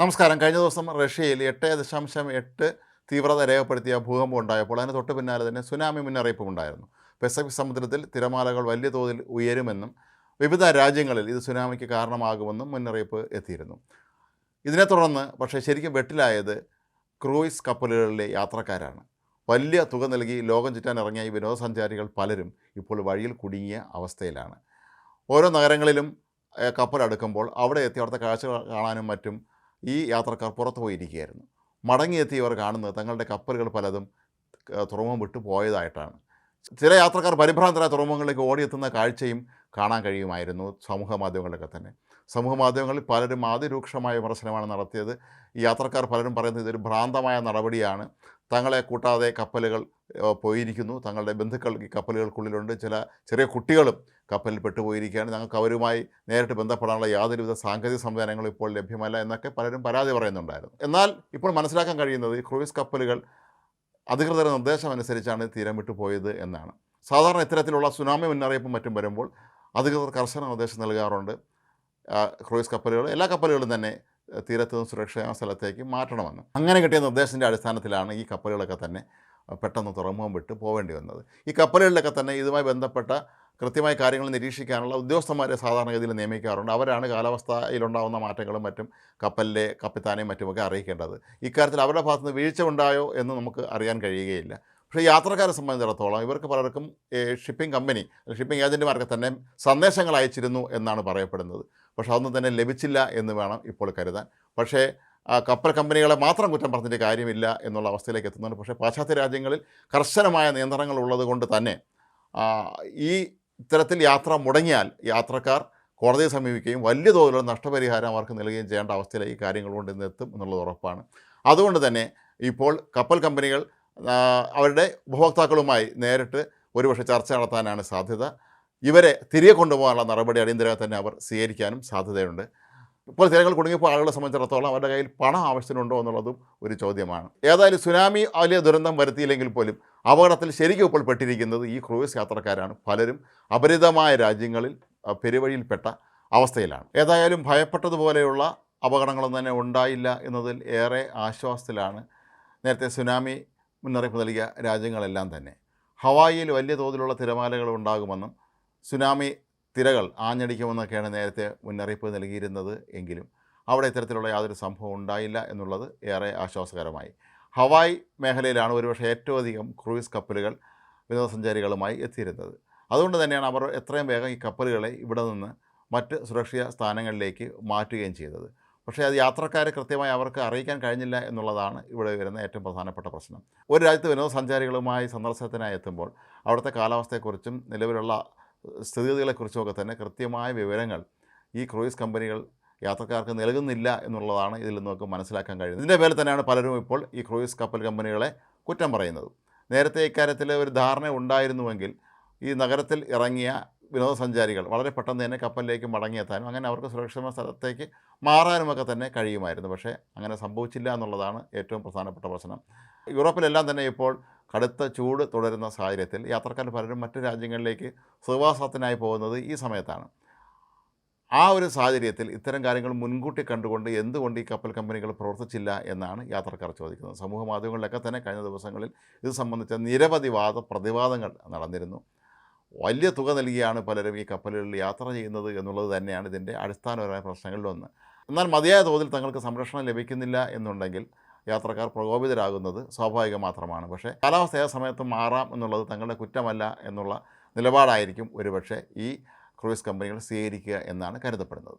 നമസ്കാരം. കഴിഞ്ഞ ദിവസം റഷ്യയിൽ എട്ട് ദശാംശം എട്ട് തീവ്രത രേഖപ്പെടുത്തിയ ഭൂകമ്പം ഉണ്ടായപ്പോൾ അതിന് തൊട്ട് പിന്നാലെ തന്നെ സുനാമി മുന്നറിയിപ്പും ഉണ്ടായിരുന്നു. പെസഫിക് സമുദ്രത്തിൽ തിരമാലകൾ വലിയ തോതിൽ ഉയരുമെന്നും വിവിധ രാജ്യങ്ങളിൽ ഇത് സുനാമിക്ക് കാരണമാകുമെന്നും മുന്നറിയിപ്പ് എത്തിയിരുന്നു. ഇതിനെ തുടർന്ന് പക്ഷേ ശരിക്കും വെട്ടിലായത് ക്രൂയിസ് കപ്പലുകളിലെ യാത്രക്കാരാണ്. വലിയ തുക നൽകി ലോകം ചുറ്റാൻ ഇറങ്ങിയ ഈ വിനോദസഞ്ചാരികൾ പലരും ഇപ്പോൾ വഴിയിൽ കുടുങ്ങിയ അവസ്ഥയിലാണ്. ഓരോ നഗരങ്ങളിലും കപ്പലടുക്കുമ്പോൾ അവിടെ എത്തി അവിടുത്തെ കാഴ്ചകൾ കാണാനും മറ്റും ഈ യാത്രക്കാർ പുറത്തു പോയിരിക്കുകയായിരുന്നു. മടങ്ങിയെത്തിയവർ കാണുന്നത് തങ്ങളുടെ കപ്പലുകൾ പലതും തുറമുഖം വിട്ടു പോയതായിട്ടാണ്. ചില യാത്രക്കാർ പരിഭ്രാന്തരായ തുറമുഖങ്ങളിലേക്ക് ഓടിയെത്തുന്ന കാഴ്ചയും കാണാൻ കഴിയുമായിരുന്നു സമൂഹ മാധ്യമങ്ങളിലൊക്കെ തന്നെ. സമൂഹ മാധ്യമങ്ങളിൽ പലരും അതിരൂക്ഷമായ വിമർശനമാണ് നടത്തിയത്. യാത്രക്കാർ പലരും പറയുന്നത് ഇതൊരു ഭ്രാന്തമായ നടപടിയാണ്. തങ്ങളെ കൂട്ടാതെ കപ്പലുകൾ പോയിരിക്കുന്നു. തങ്ങളുടെ ബന്ധുക്കൾ ഈ കപ്പലുകൾക്കുള്ളിലുണ്ട്. ചില ചെറിയ കുട്ടികളും കപ്പലിൽ പെട്ടുപോയിരിക്കുകയാണ്. ഞങ്ങൾക്ക് അവരുമായി നേരിട്ട് ബന്ധപ്പെടാനുള്ള യാതൊരുവിധ സാങ്കേതിക സംവിധാനങ്ങളും ഇപ്പോൾ ലഭ്യമല്ല എന്നൊക്കെ പലരും പരാതി പറയുന്നുണ്ടായിരുന്നു. എന്നാൽ ഇപ്പോൾ മനസ്സിലാക്കാൻ കഴിയുന്നത് ഈ ക്രൂയിസ് കപ്പലുകൾ അധികൃതരുടെ നിർദ്ദേശം അനുസരിച്ചാണ് തീരം വിട്ടു പോയത് എന്നാണ്. സാധാരണ ഇത്തരത്തിലുള്ള സുനാമി മുന്നറിയിപ്പും മറ്റും വരുമ്പോൾ അധികൃതർ കർശന നിർദ്ദേശം നൽകാറുണ്ട്. ക്രൂയിസ് കപ്പലുകൾ എല്ലാ കപ്പലുകളും തന്നെ തീരത്ത് നിന്ന് സുരക്ഷാ സ്ഥലത്തേക്ക് മാറ്റണമെന്ന്. അങ്ങനെ കിട്ടിയ നിർദ്ദേശത്തിന്റെ അടിസ്ഥാനത്തിലാണ് ഈ കപ്പലുകളൊക്കെ തന്നെ പെട്ടെന്ന് തുറമുഖം വിട്ട് പോവേണ്ടി വന്നത്. ഈ കപ്പലുകളിലൊക്കെ തന്നെ ഇതുമായി ബന്ധപ്പെട്ട കൃത്യമായ കാര്യങ്ങൾ നിരീക്ഷിക്കാനുള്ള ഉദ്യോഗസ്ഥന്മാരെ സാധാരണഗതിയിൽ നിയമിക്കാറുണ്ട്. അവരാണ് കാലാവസ്ഥയിലുണ്ടാകുന്ന മാറ്റങ്ങളും മറ്റും കപ്പലിലെ കപ്പിത്താനെയും മറ്റുമൊക്കെ അറിയിക്കേണ്ടത്. ഇക്കാര്യത്തിൽ അവരുടെ ഭാഗത്തുനിന്ന് വീഴ്ച ഉണ്ടായോ എന്ന് നമുക്ക് അറിയാൻ കഴിയുകയില്ല. പക്ഷേ യാത്രക്കാരെ സംബന്ധിച്ചിടത്തോളം ഇവർക്ക് പലർക്കും ഷിപ്പിംഗ് കമ്പനി ഷിപ്പിംഗ് ഏജന്റുമാർക്ക് തന്നെ സന്ദേശങ്ങൾ അയച്ചിരുന്നു എന്നാണ് പറയപ്പെടുന്നത്. പക്ഷേ അതൊന്നും തന്നെ ലഭിച്ചില്ല എന്ന് വേണം ഇപ്പോൾ കരുതാൻ. പക്ഷേ കപ്പൽ കമ്പനികളെ മാത്രം കുറ്റം പറഞ്ഞിട്ട് കാര്യമില്ല എന്നുള്ള അവസ്ഥയിലേക്ക് എത്തുന്നുണ്ട്. പക്ഷേ പാശ്ചാത്യ രാജ്യങ്ങളിൽ കർശനമായ നിയന്ത്രണങ്ങൾ ഉള്ളത് കൊണ്ട് തന്നെ ഈ ഇത്തരത്തിൽ യാത്ര മുടങ്ങിയാൽ യാത്രക്കാർ കോടതിയെ സമീപിക്കുകയും വലിയ തോതിലുള്ള നഷ്ടപരിഹാരം അവർക്ക് നൽകുകയും ചെയ്യേണ്ട അവസ്ഥയിലേക്ക് കാര്യങ്ങൾ കൊണ്ട് ഇന്ന് എത്തും എന്നുള്ളത് ഉറപ്പാണ്. അതുകൊണ്ട് തന്നെ ഇപ്പോൾ കപ്പൽ കമ്പനികൾ അവരുടെ ഉപഭോക്താക്കളുമായി നേരിട്ട് ഒരുപക്ഷെ ചർച്ച നടത്താനാണ് സാധ്യത. ഇവരെ തിരികെ കൊണ്ടുപോകാനുള്ള നടപടി അടിയന്തരമായി തന്നെ അവർ സ്വീകരിക്കാനും സാധ്യതയുണ്ട്. ഇപ്പോൾ തിരകൾ കുടുങ്ങിയപ്പോൾ ആളുകളെ സംബന്ധിച്ചിടത്തോളം അവരുടെ കയ്യിൽ പണം ആവശ്യത്തിനുണ്ടോ എന്നുള്ളതും ഒരു ചോദ്യമാണ്. ഏതായാലും സുനാമി വലിയ ദുരന്തം വരുത്തിയില്ലെങ്കിൽ പോലും അപകടത്തിൽ ശരിക്കും ഇപ്പോൾ പെട്ടിരിക്കുന്നത് ഈ ക്രൂയിസ് യാത്രക്കാരാണ്. പലരും അപരിതമായ രാജ്യങ്ങളിൽ പെരുവഴിയിൽപ്പെട്ട അവസ്ഥയിലാണ്. ഏതായാലും ഭയപ്പെട്ടതുപോലെയുള്ള അപകടങ്ങളൊന്നും തന്നെ ഉണ്ടായില്ല എന്നതിൽ ഏറെ ആശ്വാസത്തിലാണ് നേരത്തെ സുനാമി മുന്നറിയിപ്പ് നൽകിയ രാജ്യങ്ങളെല്ലാം തന്നെ. ഹവായിയിൽ വലിയ തോതിലുള്ള തിരമാലകൾ ഉണ്ടാകുമെന്നും സുനാമി തിരകൾ ആഞ്ഞടിക്കുമെന്നൊക്കെയാണ് നേരത്തെ മുന്നറിയിപ്പ് നൽകിയിരുന്നത് എങ്കിലും അവിടെ ഇത്തരത്തിലുള്ള യാതൊരു സംഭവം ഉണ്ടായില്ല എന്നുള്ളത് ഏറെ ആശ്വാസകരമായി. ഹവായ് മേഖലയിലാണ് ഒരുപക്ഷെ ഏറ്റവും അധികം ക്രൂയിസ് കപ്പലുകൾ വിനോദസഞ്ചാരികളുമായി എത്തിയിരുന്നത്. അതുകൊണ്ട് തന്നെയാണ് അവർ എത്രയും വേഗം ഈ കപ്പലുകളെ ഇവിടെ നിന്ന് മറ്റ് സുരക്ഷിത സ്ഥാനങ്ങളിലേക്ക് മാറ്റുകയും ചെയ്തത്. പക്ഷേ അത് യാത്രക്കാരെ കൃത്യമായി അവർക്ക് അറിയിക്കാൻ കഴിഞ്ഞില്ല എന്നുള്ളതാണ് ഇവിടെ വരുന്ന ഏറ്റവും പ്രധാനപ്പെട്ട പ്രശ്നം. ഒരു രാജ്യത്ത് വിനോദസഞ്ചാരികളുമായി സന്ദർശനത്തിനായി എത്തുമ്പോൾ അവിടുത്തെ കാലാവസ്ഥയെക്കുറിച്ചും നിലവിലുള്ള സ്ഥിതിഗതികളെക്കുറിച്ചുമൊക്കെ തന്നെ കൃത്യമായ വിവരങ്ങൾ ഈ ക്രൂയിസ് കമ്പനികൾ യാത്രക്കാർക്ക് നൽകുന്നില്ല എന്നുള്ളതാണ് ഇതിൽ നമുക്ക് മനസ്സിലാക്കാൻ കഴിയുന്നത്. ഇതിന്റെ പേരിൽ തന്നെയാണ് പലരും ഇപ്പോൾ ഈ ക്രൂയിസ് കപ്പൽ കമ്പനികളെ കുറ്റം പറയുന്നത്. നേരത്തെ ഇക്കാര്യത്തിൽ ഒരു ധാരണ ഉണ്ടായിരുന്നുവെങ്കിൽ ഈ നഗരത്തിൽ ഇറങ്ങിയ വിനോദസഞ്ചാരികൾ വളരെ പെട്ടെന്ന് തന്നെ കപ്പലിലേക്ക് മടങ്ങിയെത്താനും അങ്ങനെ അവർക്ക് സുരക്ഷിതമായ സ്ഥലത്തേക്ക് മാറാനുമൊക്കെ തന്നെ കഴിയുമായിരുന്നു. പക്ഷേ അങ്ങനെ സംഭവിച്ചില്ല എന്നുള്ളതാണ് ഏറ്റവും പ്രധാനപ്പെട്ട പ്രശ്നം. യൂറോപ്പിലെല്ലാം തന്നെ ഇപ്പോൾ കടുത്ത ചൂട് തുടരുന്ന സാഹചര്യത്തിൽ യാത്രക്കാർ പലരും മറ്റു രാജ്യങ്ങളിലേക്ക് സുഖവാസത്തിനായി പോകുന്നത് ഈ സമയത്താണ്. ആ ഒരു സാഹചര്യത്തിൽ ഇത്തരം കാര്യങ്ങൾ മുൻകൂട്ടി കണ്ടുകൊണ്ട് എന്തുകൊണ്ട് ഈ കപ്പൽ കമ്പനികൾ പ്രവർത്തിച്ചില്ല എന്നാണ് യാത്രക്കാർ ചോദിക്കുന്നത്. സമൂഹ മാധ്യമങ്ങളിലൊക്കെ തന്നെ കഴിഞ്ഞ ദിവസങ്ങളിൽ ഇത് സംബന്ധിച്ച നിരവധി വാദ പ്രതിവാദങ്ങൾ നടന്നിരുന്നു. വലിയ തുക നൽകിയാണ് പലരും ഈ കപ്പലുകളിൽ യാത്ര ചെയ്യുന്നത് എന്നുള്ളത് തന്നെയാണ് ഇതിന്റെ അടിസ്ഥാനപരമായ പ്രശ്നങ്ങളിലൊന്ന്. എന്നാൽ മതിയായ തോതിൽ തങ്ങൾക്ക് സംരക്ഷണം ലഭിക്കുന്നില്ല എന്നുണ്ടെങ്കിൽ യാത്രക്കാർ പ്രകോപിതരാകുന്നത് സ്വാഭാവികം മാത്രമാണ്. പക്ഷേ കാലാവസ്ഥ ഏത് സമയത്ത് മാറാം എന്നുള്ളത് തങ്ങളുടെ കുറ്റമല്ല എന്നുള്ള നിലപാടായിരിക്കും ഒരുപക്ഷെ ഈ ക്രൂയിസ് കമ്പനികൾ സ്വീകരിക്കുക എന്നാണ് കരുതപ്പെടുന്നത്.